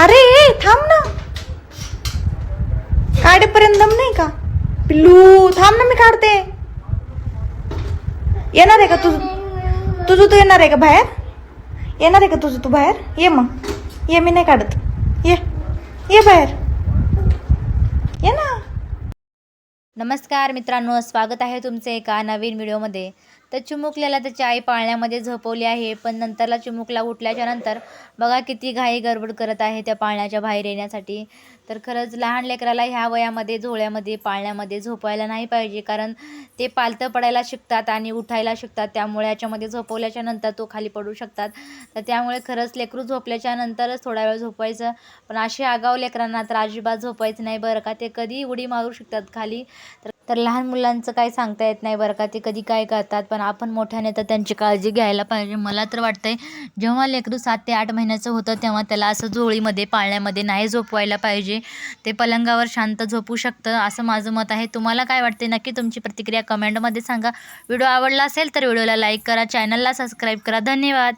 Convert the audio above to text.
अरे ए, थांब ना. काढेपर्यंत दम नाही का? पिल्लू थांब ना मी काढते. येणार आहे का तुझ? तुझं तू येणार आहे का बाहेर? येणार आहे का तुझं तू बाहेर? ये मग. ये मी नाही काढत. ये. ये बाहेर. ये ना. नमस्कार मित्रांनो स्वागत आहे तुमचे एका नवीन व्हिडिओमध्ये. तर चिमुकल्याला त्याची आई पाळण्यामध्ये झोपवली आहे. पण नंतरला चिमुकला उठल्याच्या नंतर बघा किती घाई गडबड करत आहे त्या पाळण्याच्या बाहेर येण्यासाठी. तर खरंच लहान लेकराला ह्या वयामध्ये झोळ्यामध्ये पाळण्यामध्ये झोपायला नाही पाहिजे. कारण ते पालतं पडायला शिकतात आणि उठायला शिकतात. त्यामुळे याच्यामध्ये झोपवल्याच्या नंतर तो खाली पडू शकतात. तर त्यामुळे खरंच लेकरू झोपल्याच्या नंतरच थोडा वेळ झोपायचं. पण असे आगाव लेकरांना तर अजिबात झोपायचं नाही बरं का? ते कधी उडी मारू शकतात खाली. तर तर लहान मुलांचं काही सांगता येत नाही बरं का ते कधी काय करतात पण आपण मोठ्याने तर त्यांची काळजी घ्यायला पाहिजे. मला तर वाटतंय जेव्हा लेकरू सात ते आठ महिन्याचं होतं तेव्हा त्याला असं जोळीमध्ये पाळण्यामध्ये नाही झोपवायला पाहिजे. ते पलंगावर शांत झोपू शकतं असं माझं मत आहे. तुम्हाला काय वाटते नक्की तुमची प्रतिक्रिया कमेंटमध्ये सांगा. व्हिडिओ आवडला असेल तर व्हिडिओला लाईक करा चॅनलला सबस्क्राईब करा. धन्यवाद.